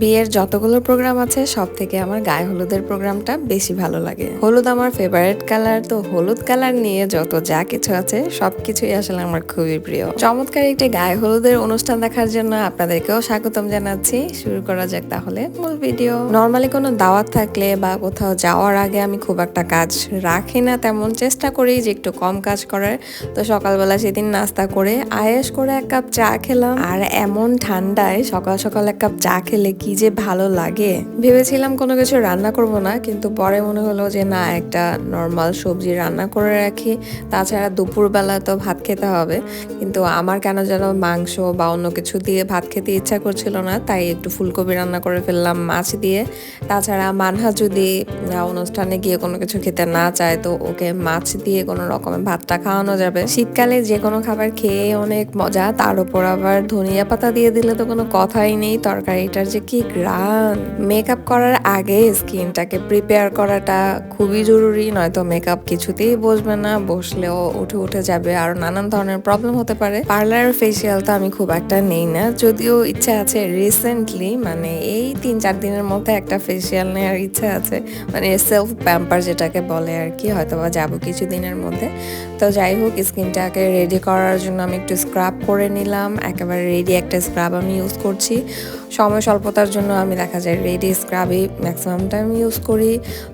বিয়ের যতগুলো প্রোগ্রাম আছে সব থেকে আমার গায়ে হলুদের প্রোগ্রামটা বেশি ভালো লাগে। হলুদ আমার ফেভারিট কালার তো হলুদ কালার নিয়ে যত যা কিছু আছে, সবকিছুই আসলে আমার খুবই প্রিয়। চমৎকার একটি গায়ে হলুদের অনুষ্ঠান দেখার জন্য আপনাদেরকেও স্বাগতম জানাচ্ছি। শুরু করা যাক তাহলে মূল ভিডিও নর্মালি কোনো দাওয়াত থাকলে বা কোথাও যাওয়ার আগে আমি খুব একটা কাজ রাখি না, তেমন চেষ্টা করি যে একটু কম কাজ করার। তো সকালবেলা সেদিন নাস্তা করে আয়েস করে এক কাপ চা খেলাম। আর এমন ঠান্ডায় সকাল সকাল এক কাপ চা খেলে কি যে ভালো লাগে। ভেবেছিলাম কোনো কিছু রান্না করব না, কিন্তু পরে মনে হলো যে না, একটা নর্মাল সবজি রান্না করে রাখি। তাছাড়া দুপুরবেলা তো ভাত খেতে হবে। কিন্তু আমার কেন যেন মাংস বা অন্য কিছু দিয়ে ভাত খেতে ইচ্ছা করছিল না, তাই একটু ফুলকপি রান্না করে ফেললাম মাছ দিয়ে। তাছাড়া মানহা যদি অনুষ্ঠানে গিয়ে কোনো কিছু খেতে না চায়, তো ওকে মাছ দিয়ে কোনো রকমের ভাতটা খাওয়ানো যাবে। শীতকালে যে কোনো খাবার খেয়ে অনেক মজা, তার উপর আবার ধনিয়া পাতা দিয়ে দিলে তো কোনো কথাই নেই, তরকারিটার যে কি গ্রান? মেকআপ করার আগে স্কিনটাকে প্রিপেয়ার করাটা খুবই জরুরি, নয়তো মেকআপ কিছুতেই বসবে না, বসলেও উঠে উঠে যাবে, আর নানান ধরনের প্রবলেম হতে পারে। পার্লার ফেসিয়াল তো আমি খুব একটা নেই না, যদিও ইচ্ছা আছে রিসেন্টলি মানে এই তিন চার দিনের মধ্যে একটা ফেসিয়াল নেওয়ার ইচ্ছা আছে মানে সেলফ প্যাম্পার যেটাকে বলে আর কি হয়তো বা যাব কিছু দিনের মধ্যে। তো যাই হোক স্কিনটাকে রেডি করার জন্য আমি একটু স্ক্রাব করে নিলাম, একেবারে রেডি একটা স্ক্রাব আমি ইউজ করছি। সময় স্বল্পতার জন্য আমি দেখা যায় রেডি স্ক্রাবই ম্যাক্সিমাম টাইম ইউজ করি।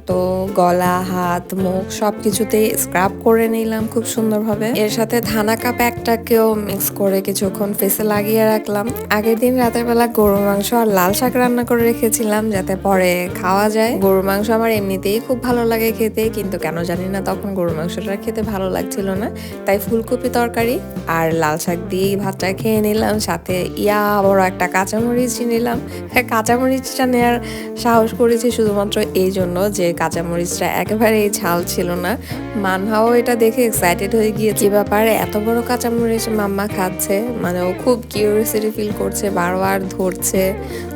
তো গলা, হাত, মুখ সব কিছুতেই স্ক্রাব করে নিলাম খুব সুন্দরভাবে। এর সাথে ধানাকা প্যাকটাকেও মিক্স করে কিছুক্ষণ ফেসে লাগিয়ে রাখলাম। আগের দিন রাতের বেলা গরুর মাংস আর লাল শাক রান্না করে রেখেছিলাম যাতে পরে খাওয়া যায়। গরুর মাংস আমার এমনিতেই খুব ভালো লাগে খেতে, কিন্তু কেন জানি না তখন গরুর মাংসটা খেতে ভালো লাগছিল না। তাই ফুলকপি তরকারি আর লাল শাক দিয়েই ভাতটা খেয়ে নিলাম। সাথে ইয়া বড় একটা কাঁচামরিচ নিলাম। হ্যাঁ কাঁচামরিচটা নেওয়ার সাহস করেছি শুধুমাত্র এই জন্য যে কাঁচামরিচটা একেবারেই ঝাল ছিল না। মানহাও এটা দেখে এক্সাইটেড হয়ে গিয়েছে। ব্যাপার এত বড় কাঁচামরিচ মাম্মা খাচ্ছে মানে ও খুব কিউরিয়াসিটি ফিল করছে, বারবার ধরছে।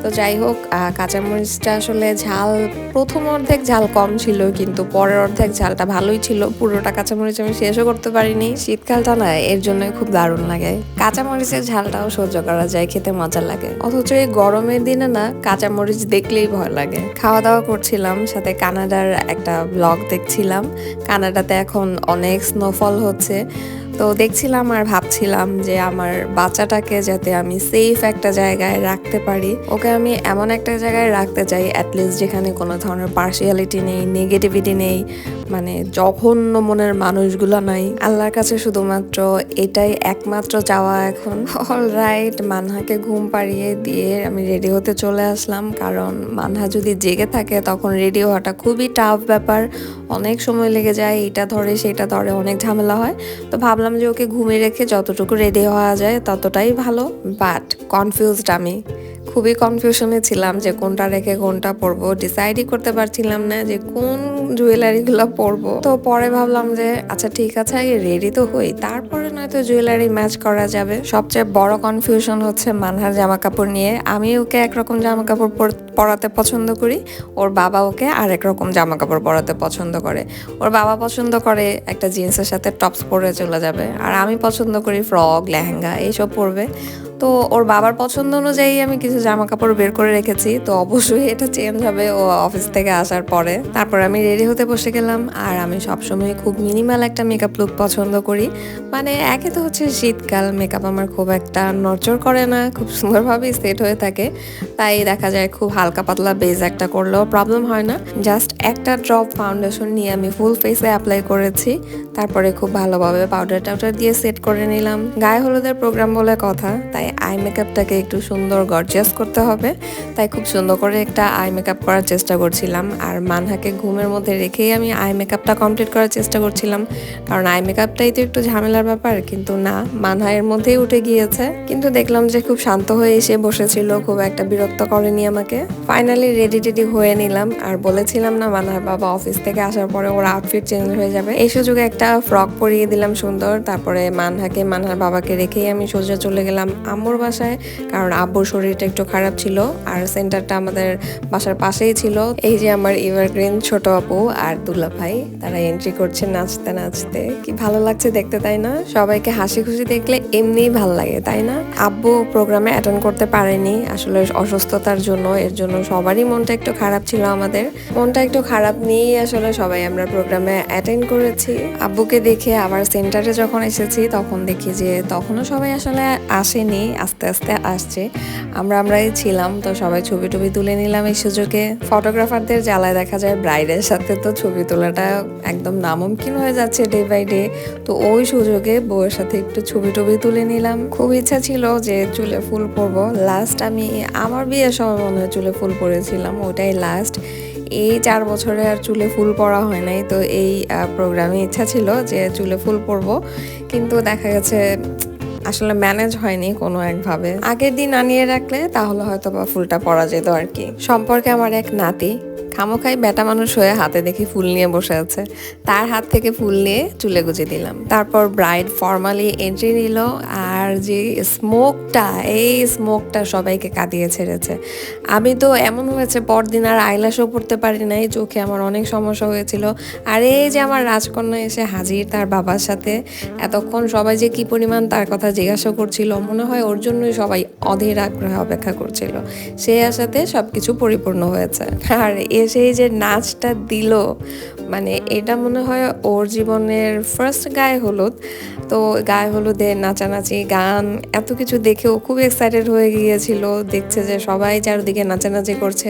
তো যাই হোক কাঁচামরিচটা আসলে ঝাল, প্রথম অর্ধেক ঝাল কম ছিল, কিন্তু পরের অর্ধেক ঝালটা ভালোই ছিল। পুরোটা কাঁচামরিচ আমি শেষও করতে পারিনি। শীতকালটা না, এর জন্য খুব দারুণ লাগে। কাঁচামরিচের ঝালটাও সহ্য করা যায়, খেতে মজা লাগে। অথচ এই গরমের দিনে না কাঁচামরিচ দেখলেই ভয় লাগে। খাওয়া দাওয়া করছিলাম, সাথে কানাডার একটা ব্লগ দেখছিলাম। কানাডাতে এখন অনেক স্নোফল হচ্ছে। তো দেখছিলাম আর ভাবছিলাম যে আমার বাচ্চাটাকে যাতে আমি সেফ একটা জায়গায় রাখতে পারি, ওকে আমি এমন একটা জায়গায় রাখতে চাই অ্যাটলিস্ট যেখানে কোনো ধরনের পার্সিয়ালিটি নেই নেগেটিভিটি নেই মানে জঘন্য মনের মানুষগুলো নাই। আল্লাহর কাছে শুধুমাত্র এটাই একমাত্র চাওয়া এখন। অল রাইট মানহাকে ঘুম পাড়িয়ে দিয়ে আমি রেডি হতে চলে আসলাম, কারণ মানহা যদি জেগে থাকে তখন রেডি হওয়াটা খুবই টাফ ব্যাপার। অনেক সময় লেগে যায়, এটা ধরে, সেটা ধরে, অনেক ঝামেলা হয়। তো ভাবলাম যে ওকে ঘুমিয়ে রেখে যতটুকু রেডি হওয়া যায় ততটাই ভালো বাট কনফিউজড আমি। খুবই কনফিউশনে ছিলাম যে কোনটা রেখে কোনটা পরবো। ডিসাইডই করতে পারছিলাম না যে কোন জুয়েলারিগুলো পরবো। তো পরে ভাবলাম যে আচ্ছা ঠিক আছে রেডি তো হই। তারপরে নয়তো জুয়েলারি ম্যাচ করা যাবে। সবচেয়ে বড় কনফিউশন হচ্ছে মানহার জামা কাপড় নিয়ে। আমি ওকে একরকম জামা কাপড় পর- পরাতে পছন্দ করি। ওর বাবা ওকে আরেক রকম জামা কাপড় পরাতে পছন্দ করে। ওর বাবা পছন্দ করে একটা জিন্সের সাথে টপস পরে চলে যাবে। আর আমি পছন্দ করি ফ্রক লেহেঙ্গা, এইসব পরবে। তো ওর বাবার পছন্দ অনুযায়ী আমি কিছু জামা কাপড় বের করে রেখেছি। তো অবশ্যই এটা চেঞ্জ হবে ও অফিস থেকে আসার পরে। তারপর আমি রেডি হতে বসে গেলাম আর আমি সবসময় খুব মিনিমাল একটা মেকআপ লুক পছন্দ করি। মানে একে তো হচ্ছে শীতকাল মেকআপ আমার খুব একটা নড়চড় করে না, খুব সুন্দরভাবেই সেট হয়ে থাকে। তাই দেখা যায় খুব হালকা পাতলা বেজ একটা করলেও প্রবলেম হয় না। জাস্ট একটা ড্রপ ফাউন্ডেশন নিয়ে আমি ফুল ফেসে অ্যাপ্লাই করেছি। তারপরে খুব ভালোভাবে পাউডার টাউডার দিয়ে সেট করে নিলাম। গায়ে হলুদের প্রোগ্রাম বলে কথা, তাই আই মেকআপটাকে একটু সুন্দর গর্জিয়াস করতে হবে। তাই খুব সুন্দর করে একটা আই মেকআপ করার চেষ্টা করছিলাম। আর মানহাকে ঘুমের মধ্যে রেখেই আমি আই মেকআপটা কমপ্লিট করার চেষ্টা করছিলাম। কারণ আই মেকআপটাই তো একটু ঝামেলার ব্যাপার, কিন্তু না, মানহা এর মধ্যেই উঠে গিয়েছে। কিন্তু দেখলাম যে খুব শান্ত হয়ে এসে বসেছিল, খুব একটা বিরক্ত করেনি আমাকে। ফাইনালি রেডি টেডি হয়ে নিলাম। আর বলেছিলাম না, মানহার বাবা অফিস থেকে আসার পরে ওর আউটফিট চেঞ্জ হয়ে যাবে। এই সুযোগে একটা ফ্রক পরিয়ে দিলাম সুন্দর। তারপরে মানহাকে, মানহার বাবাকে রেখেই আমি সোজা চলে গেলাম। আম্মুর বাসায়, কারণ আব্বুর শরীরটা একটু খারাপ ছিল আর সেন্টারটা আমাদের বাসার পাশেই ছিল। এই যে আমার এভারগ্রিন ছোট আপু আর দুলা ভাই তারা এন্ট্রি করছে নাচতে নাচতে। কি ভালো লাগছে দেখতে, তাই না? সবাইকে হাসি খুশি দেখলে এমনিই ভালো লাগে, তাই না? আব্বু প্রোগ্রামে অ্যাটেন্ড করতে পারেনি, আসলে অসুস্থতার জন্য, এর জন্য সবারই মনটা একটু খারাপ ছিল আমাদের। মনটা একটু খারাপ নিয়েই আসলে সবাই আমরা প্রোগ্রামে অ্যাটেন্ড করেছি। আব্বুকে দেখে আবার সেন্টারে যখন এসেছি, তখন দেখি যে তখনও সবাই আসলে আসেনি। আস্তে আস্তে আসছে। আমরা আমরাই ছিলাম, তো সবাই ছবি টবি তুলে নিলাম এই সুযোগে। ফটোগ্রাফারদের জ্বালায় দেখা যায় ব্রাইডের সাথে তো ছবি তোলাটা একদম নামুমকিন হয়ে যাচ্ছে ডে বাই ডে তো ওই সুযোগে বউয়ের সাথে একটু ছবি টবি তুলে নিলাম। খুব ইচ্ছা ছিল যে চুলে ফুল পরবো। লাস্ট আমি, আমার বিয়ের সময় মনে হয় চুলে ফুল পরেছিলাম ওটাই লাস্ট এই চার বছরে আর চুলে ফুল পরা হয় নাই, তো এই প্রোগ্রামে ইচ্ছা ছিল যে চুলে ফুল পরবো। কিন্তু দেখা গেছে আসলে ম্যানেজ হয়নি কোনো একভাবে। আগের দিন আনিয়ে রাখলে তাহলে হয়তো বা ফুলটা পরা যেত আর কি। সম্পর্কে আমার এক নাতি খামোখাই বেটা মানুষ হয়ে হাতে দেখি ফুল নিয়ে বসে আছে। তার হাত থেকে ফুল নিয়ে চুলে গুজে দিলাম। তারপর ব্রাইড ফর্মালি এন্ট্রি নিল আর যে স্মোকটা এই স্মোকটা সবাইকে কাঁদিয়ে ছেড়েছে। আমি তো এমন হয়েছে, পরদিন আর আইলাসও পড়তে পারি নাই, চোখে আমার অনেক সমস্যা হয়েছিল। আর এই যে আমার রাজকন্যা এসে হাজির তার বাবার সাথে, এতক্ষণ সবাই যে কি পরিমাণ তার কথা জিজ্ঞাসা করছিল, মনে হয় ওর জন্যই সবাই অধীর আগ্রহে অপেক্ষা করছিল। সে আসাতে সব কিছু পরিপূর্ণ হয়েছে। আর এসে যে নাচটা দিল মানে এটা মনে হয় ওর জীবনের ফার্স্ট গায়ে হলুদ তো গায়ে হলুদে নাচানাচি গান, এত কিছু দেখে ও খুব এক্সাইটেড হয়ে গিয়েছিল। দেখছে যে সবাই চারদিকে নাচানাচি করছে,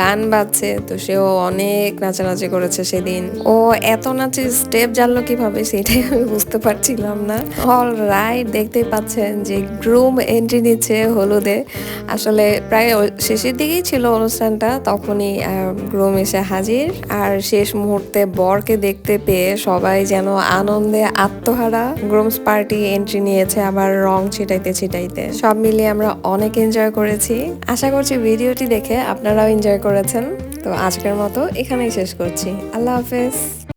গান বাজছে, তো সেও অনেক নাচানাচি করেছে সেদিন। ও এত নাচে স্টেপ জানলো কীভাবে সেটাই আমি বুঝতে পারছিলাম না। অল রাইট দেখতেই পাচ্ছেন যে গ্রুম এন্ট্রি নিচ্ছে হলুদে। আসলে প্রায় শেষের দিকেই ছিল অনুষ্ঠানটা, তখনই গ্রুম এসে হাজির। আর শেষ মুহূর্তে বরকে দেখতে পেয়ে সবাই যেন আনন্দে আত্মহারা। গ্রুমস পার্টি এন্ট্রি নিয়েছে, আবার রং ছিটাইতে ছিটাইতে। সব মিলিয়ে আমরা অনেক এনজয় করেছি। আশা করছি ভিডিওটি দেখে আপনারাও এনজয় করেছেন। তো আজকের মতো এখানেই শেষ করছি। আল্লাহ হাফেজ।